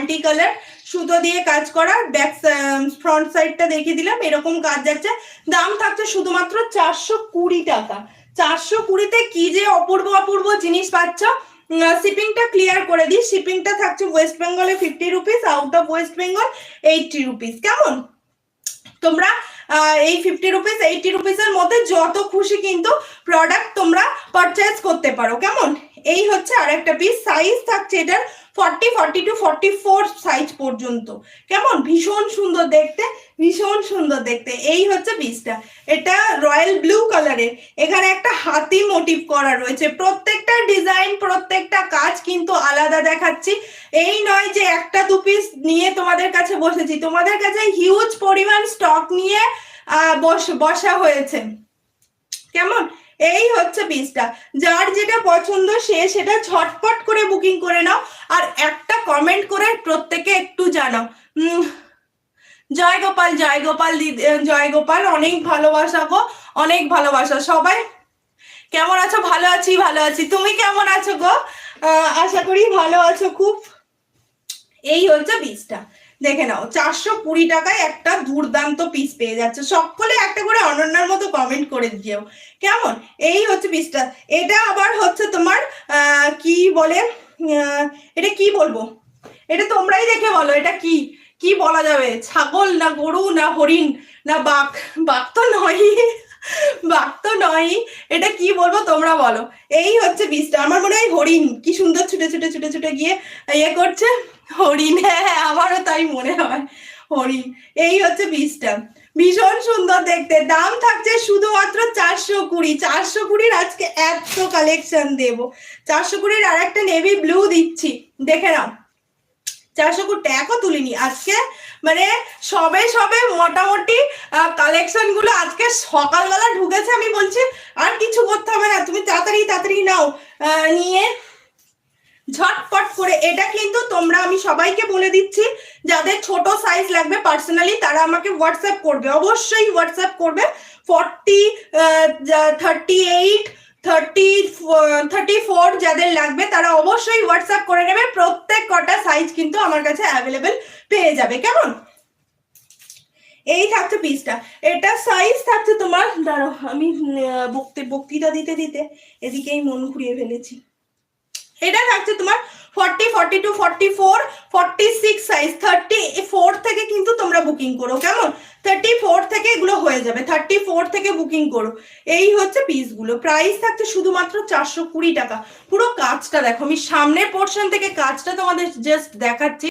Multi colour সুতো দিয়ে কাজ করা ব্যাক ফ্রন্ট সাইডটা দেখিয়ে দিলাম, এরকম কাজ যাচ্ছে। দাম থাকছে শুধুমাত্র চারশো কুড়ি টাকা। চারশো কুড়িতে কি যে অপূর্ব অপূর্ব জিনিস পাচ্ছ শিপিংটা ক্লিয়ার করে দিই। শিপিংটা থাকছে ওয়েস্ট বেঙ্গলে fifty rupees out of West Bengal eighty rupees কেমন? তোমরা এই ফিফটি রুপিস এইটি রুপিসের মধ্যে যত খুশি কিন্তু প্রোডাক্ট তোমরা পারচেস করতে পারো। কেমন? এই হচ্ছে আরেকটা পিস সাইজ থাকছে এটার forty forty two forty four size পর্যন্ত। কেমন? ভীষণ সুন্দর দেখতে, ভীষণ সুন্দর দেখতে। এই হচ্ছে পিসটা এটা রয়্যাল ব্লু কালারের এখানে একটা হাতি মোটিভ করা রয়েছে। প্রত্যেকটা ডিজাইন প্রত্যেকটা কাজ কিন্তু আলাদা দেখাচ্ছি। এই নয় যে একটা দু পিস নিয়ে তোমাদের কাছে বসেছি। তোমাদের কাছে হিউজ পরিমাণ স্টক নিয়ে বসা হয়েছে। কেমন? এই হচ্ছে পিসটা যার যেটা পছন্দ সে সেটা ঝটপট করে বুকিং করে নাও আর একটা কমেন্ট করে প্রত্যেকে একটু জানাও। জয় গোপাল জয় গোপাল জয় গোপাল, অনেক ভালোবাসা গো, অনেক ভালোবাসা। সবাই কেমন আছো? ভালো আছি ভালো আছি। তুমি কেমন আছো গো? আশা করি ভালো আছো খুব। এই হচ্ছে পিসটা দেখে নাও, চারশো কুড়ি টাকায় একটা দুর্দান্ত পিস পেয়ে যাচ্ছে। সকলে একটা করে অনন্যার মতো কমেন্ট করে দিও কেমন? এই হচ্ছে পিসটা এটা আবার হচ্ছে তোমার কি বলে এটা কি বলব? এটা তোমরাই দেখে বলো, এটা কি? কি বলা যাবে? ছাগল না গরু না হরিণ না বাঘ? বাঘ তো নয় বাঘ তো নয় এটা কি বলব তোমরা বলো এই হচ্ছে বীজটা আমার মনে হয় হরিণ। কি সুন্দর ছুটে ছুটে ছুটে ছুটে গিয়ে ইয়ে করছে। হরিণ হ্যাঁ হ্যাঁ, আমারও তাই মনে হয়। হরিণ এই হচ্ছে বীজটা ভীষণ সুন্দর দেখতে। দাম থাকছে শুধুমাত্র চারশো কুড়ি। চারশো কুড়ির আজকে এত কালেকশন দেবো। চারশো কুড়ির আর একটা নেভি ব্লু দিচ্ছি। দেখে নাও। চারশো কোটি ট্যাগও তুলিনি। আজকে মানে সবে সবে মোটামুটি কালেকশনগুলো আজকে সকালবেলা ঢুকেছে আমি বলছি আর কিছু করতে হবে না। তুমি তাড়াতাড়ি তাড়াতাড়ি নাও। নিয়ে ঝটপট করে, এটা কিন্তু তোমরা, আমি সবাইকে বলে দিচ্ছি, যাদের ছোট সাইজ লাগবে পার্সোনালি তারা আমাকে হোয়াটসঅ্যাপ করবে। অবশ্যই হোয়াটসঅ্যাপ করবে। Forty thirty eight thirty thirty four যাদের লাগবে, তারা অবশ্যই হোয়াটসঅ্যাপ করে নেবে। প্রত্যেক কটা সাইজ কিন্তু আমার কাছে অ্যাভেলেবেল পেয়ে যাবে। কেমন? এই থাকছে পিসটা এটা সাইজ থাকছে তোমার ধরো আমি বক্তি, বক্তৃতা দিতে দিতে এদিকেই মন ঘুরিয়ে ফেলেছি। এটা থাকছে তোমার forty forty two forty four forty six size thirty four থেকে কিন্তু তোমরা বুকিং করো, কেমন? থার্টি ফোর থেকে এগুলো হয়ে যাবে। থার্টি ফোর থেকে বুকিং করো। এই হচ্ছে পিসগুলো প্রাইস থাকছে শুধুমাত্র চারশো কুড়ি টাকা। পুরো কাজটা দেখো, আমি সামনের পোর্শন থেকে কাজটা তোমাদের জাস্ট দেখাচ্ছি।